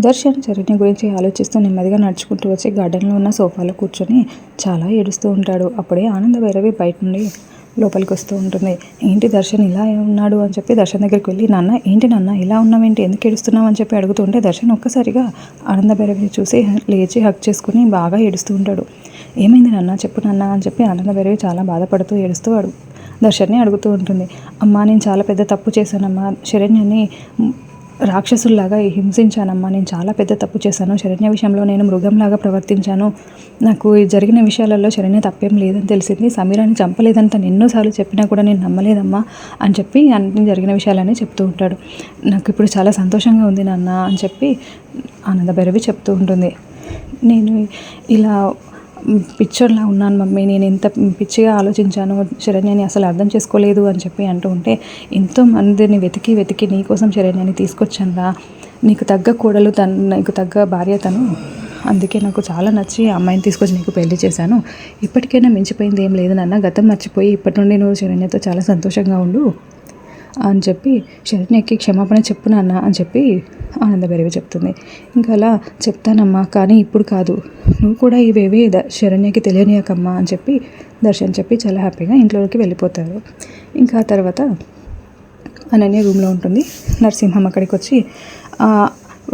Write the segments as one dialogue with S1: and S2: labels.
S1: దర్శన్ చరణ్య గురించి ఆలోచిస్తూ నెమ్మదిగా నడుచుకుంటూ వచ్చి గార్డెన్లో ఉన్న సోఫాలో కూర్చొని చాలా ఏడుస్తూ ఉంటాడు. అప్పుడే ఆనంద భైరవి బయట నుండి లోపలికి వస్తూ ఉంటుంది. ఏంటి దర్శన్ ఇలా ఉన్నాడు? అని చెప్పి దర్శన్ దగ్గరికి వెళ్ళి నాన్న ఏంటి నాన్న ఇలా ఉన్నామేంటి ఎందుకు ఏడుస్తున్నావు? అని చెప్పి అడుగుతుంటే దర్శన్ ఒక్కసారిగా ఆనంద భైరవిని చూసి లేచి హక్ చేసుకుని బాగా ఏడుస్తూ ఉంటాడు. ఏమైంది నాన్న? చెప్పు నాన్న అని చెప్పి ఆనంద భైరవి చాలా బాధపడుతూ ఏడుస్తూ అడుగు దర్శన్ని అడుగుతూ ఉంటుంది. అమ్మా నేను చాలా పెద్ద తప్పు చేశానమ్మా. శరణ్యని రాక్షసుల్లాగా హింసించానమ్మా. నేను చాలా పెద్ద తప్పు చేశాను. శరణ్య విషయంలో నేను మృగంలాగా ప్రవర్తించాను. నాకు జరిగిన విషయాలలో శరణ్య తప్పేం లేదని తెలిసింది. సమీరాన్ని చంపలేదని తను ఎన్నోసార్లు చెప్పినా కూడా నేను నమ్మలేదమ్మా అని చెప్పి అన్ని జరిగిన విషయాలన్నీ చెప్తూ ఉంటాడు. నాకు ఇప్పుడు చాలా సంతోషంగా ఉంది నాన్న అని చెప్పి ఆనంద భైరవి చెప్తూ ఉంటుంది. నేను ఇలా పిచ్చర్లా ఉన్నాను మమ్మీ. నేను ఎంత పిచ్చిగా ఆలోచించాను శరణ్యని అసలు అర్థం చేసుకోలేదు అని చెప్పి అంటూ ఉంటే ఎంతో మందిని వెతికి వెతికి నీకోసం కోసం శరణ్యని నీకు తగ్గ కూడలు తను నీకు తగ్గ భార్య తను. అందుకే నాకు చాలా నచ్చి అమ్మాయిని తీసుకొచ్చి నీకు పెళ్ళి చేశాను. ఇప్పటికైనా మించిపోయింది ఏం లేదు నాన్న. గతం మర్చిపోయి ఇప్పటి నుండి నువ్వు శరణ్యతో చాలా సంతోషంగా ఉండు. అని చెప్పి శరణ్యకి క్షమాపణ చెప్పు నాన్న అని చెప్పి ఆనందభైరవి చెప్తుంది. ఇంకా అలా చెప్తానమ్మా కానీ ఇప్పుడు కాదు. నువ్వు కూడా ఇవేవి శరణ్యకి తెలియనియకమ్మా అని చెప్పి దర్శన్ చెప్పి చాలా హ్యాపీగా ఇంట్లోకి వెళ్ళిపోతారు. ఇంకా తర్వాత అనన్య రూమ్లో ఉంటుంది. నరసింహం అక్కడికి వచ్చి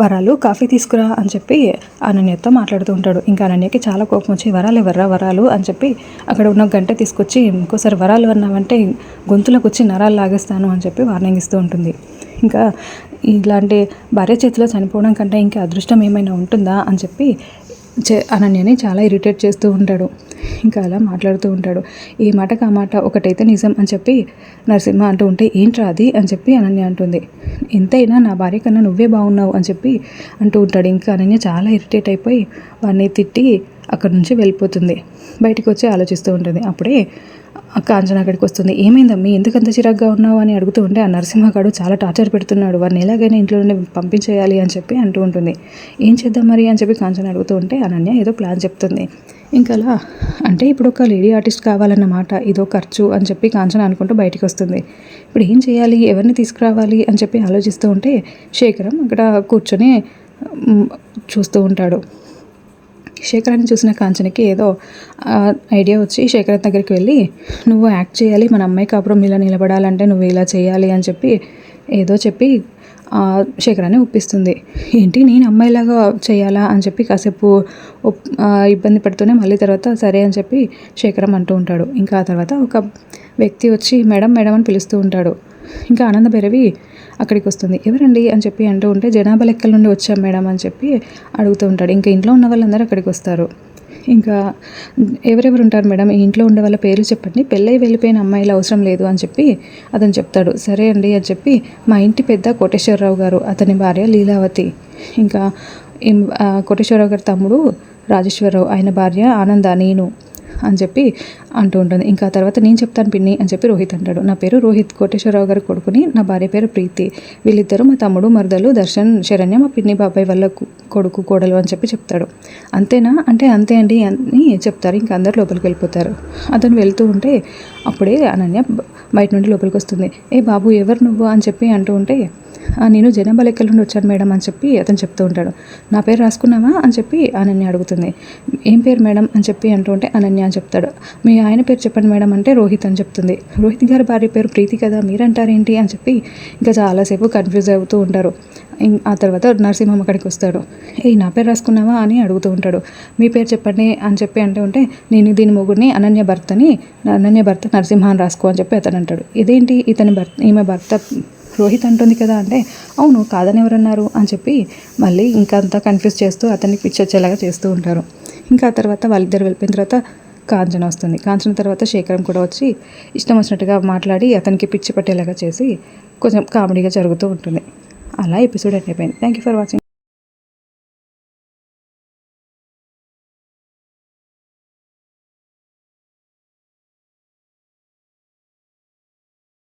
S1: వరాలు కాఫీ తీసుకురా అని చెప్పి అనన్యతో మాట్లాడుతూ ఉంటాడు. ఇంకా అనన్యకి చాలా కోపం వచ్చి వరాలు ఎవర్రా వరాలు? అని చెప్పి అక్కడ ఉన్న గంట తీసుకొచ్చి ఇంకోసారి వరాలు అన్నావంటే గొంతులకు వచ్చి నరాలు లాగేస్తాను అని చెప్పి వార్నింగ్ ఇస్తూ ఉంటుంది. ఇంకా ఇలాంటి భార్య చేతిలో చనిపోవడం కంటే ఇంకా అదృష్టం ఏమైనా ఉంటుందా అని చెప్పి చే అనన్యని చాలా ఇరిటేట్ చేస్తూ ఉంటాడు. ఇంకా అలా మాట్లాడుతూ ఉంటాడు. ఈ మాటకు ఆ మాట ఒకటైతే నిజం అని చెప్పి నరసింహ అంటూ ఉంటే ఏంట్రా అది? అని చెప్పి అనన్య అంటుంది. ఎంతైనా నా భార్య కన్నా నువ్వే బాగున్నావు అని చెప్పి అంటూ ఉంటాడు. ఇంకా అనన్య చాలా ఇరిటేట్ అయిపోయి వాడిని తిట్టి అక్కడి నుంచి వెళ్ళిపోతుంది. బయటికి వచ్చి ఆలోచిస్తూ ఉంటుంది. అప్పుడే కాంచన అక్కడికి వస్తుంది. ఏమైందమ్మీ? ఎందుకంత చిరాగ్గా ఉన్నావు? అని అడుగుతూ ఉంటే ఆ నరసింహగాడు చాలా టార్చర్ పెడుతున్నాడు. వారిని ఎలాగైనా ఇంట్లో నుండి పంపించేయాలి అని చెప్పి అంటూ ఉంటుంది. ఏం చేద్దాం మరి? అని చెప్పి కాంచన అడుగుతూ ఉంటే అనన్య ఏదో ప్లాన్ చెప్తుంది. ఇంకా అలా అంటే ఇప్పుడు ఒక లేడీ ఆర్టిస్ట్ కావాలన్నమాట ఇదో ఖర్చు అని చెప్పి కాంచన అనుకుంటూ బయటికి వస్తుంది. ఇప్పుడు ఏం చేయాలి? ఎవరిని తీసుకురావాలి? అని చెప్పి ఆలోచిస్తూ ఉంటే శేఖరం అక్కడ కూర్చొని చూస్తూ ఉంటాడు. శేఖరాన్ని చూసిన కాంచనకి ఏదో ఐడియా వచ్చి శేఖరన్ దగ్గరికి వెళ్ళి నువ్వు యాక్ట్ చేయాలి మన అమ్మాయి కాపురం ఇలా నిలబడాలంటే నువ్వు ఇలా చేయాలి అని చెప్పి ఏదో చెప్పి శేఖరాన్ని ఒప్పిస్తుంది. ఏంటి నేను అమ్మాయిలాగా చేయాలా? అని చెప్పి కాసేపు ఇబ్బంది పడుతూనే మళ్ళీ తర్వాత సరే అని చెప్పి శేఖరం అంటూ ఉంటాడు. ఇంకా ఆ తర్వాత ఒక వ్యక్తి వచ్చి మేడం మేడం అని పిలుస్తూ ఉంటాడు. ఇంకా ఆనంద భైరవి అక్కడికి వస్తుంది. ఎవరండి? అని చెప్పి అంటూ ఉంటే జనాభా లెక్కల నుండి వచ్చాం మేడం అని చెప్పి అడుగుతూ ఉంటాడు. ఇంకా ఇంట్లో ఉన్న వాళ్ళందరూ అక్కడికి వస్తారు. ఇంకా ఎవరెవరు ఉంటారు మేడం? ఈ ఇంట్లో ఉండే వాళ్ళ పేర్లు చెప్పండి. పెళ్ళై వెళ్ళిపోయిన అమ్మాయిలు అవసరం లేదు అని చెప్పి అతను చెప్తాడు. సరే అండి అని చెప్పి మా ఇంటి పెద్ద కోటేశ్వరరావు గారు అతని భార్య లీలావతి ఇంకా కోటేశ్వరరావు గారి తమ్ముడు రాజేశ్వరరావు ఆయన భార్య ఆనంద నేను. అని చెప్పి అంటూ ఉంటుంది. ఇంకా తర్వాత నేను చెప్తాను పిన్ని అని చెప్పి రోహిత్ అంటాడు. నా పేరు రోహిత్. కోటేశ్వరరావు గారు కొడుకుని నా భార్య పేరు ప్రీతి. వీళ్ళిద్దరూ మా తమ్ముడు మరదలు దర్శన్ శరణ్య మా పిన్ని బాబాయ్ వాళ్ళ కొడుకు కోడలు అని చెప్పి చెప్తాడు. అంతేనా? అంటే అంతే అండి అని చెప్తారు. ఇంకా అందరు లోపలికి వెళ్ళిపోతారు. అతను వెళ్తూ ఉంటే అప్పుడే అనన్య బయట నుండి లోపలికి వస్తుంది. ఏ బాబు ఎవరు నువ్వు? అని చెప్పి అంటూ ఉంటే నేను జనాభా లెక్కల నుండి వచ్చాను మేడం అని చెప్పి అతను చెప్తూ ఉంటాడు. నా పేరు రాసుకున్నావా? అని చెప్పి అనన్య అడుగుతుంది. ఏం పేరు మేడం? అని చెప్పి అంటూ ఉంటే అనన్య అని చెప్తాడు. మీ ఆయన పేరు చెప్పండి మేడం అంటే రోహిత్ అని చెప్తుంది. రోహిత్ గారి భార్య పేరు ప్రీతి కదా మీరంటారేంటి? అని చెప్పి ఇంకా చాలాసేపు కన్ఫ్యూజ్ అవుతూ ఉంటారు. ఆ తర్వాత నరసింహం అక్కడికి వస్తాడు. ఏ నా పేరు రాసుకున్నావా? అని అడుగుతూ ఉంటాడు. మీ పేరు చెప్పండి అని చెప్పి అంటే ఉంటే నేను దీని మొగుడిని అనన్య భర్తని అనన్య భర్త నరసింహ అని రాసుకో అని చెప్పి అతను అంటాడు. ఇదేంటి? ఇతని భర్త ఈమె భర్త రోహిత్ అంటుంది కదా అంటే అవును కాదని ఎవరన్నారు? అని చెప్పి మళ్ళీ ఇంకా అంతా కన్ఫ్యూజ్ చేస్తూ అతనికి పిచ్చొచ్చేలాగా చేస్తూ ఉంటారు. ఇంకా ఆ తర్వాత వాళ్ళిద్దరు వెళ్ళిపోయిన తర్వాత కాంచన వస్తుంది. కాంచన తర్వాత శేఖరం కూడా వచ్చి ఇష్టం వచ్చినట్టుగా మాట్లాడి అతనికి పిచ్చి పట్టేలాగా చేసి కొంచెం కామెడీగా జరుగుతూ ఉంటుంది. అలా ఎపిసోడ్ అయిపోయింది. Thank you for watching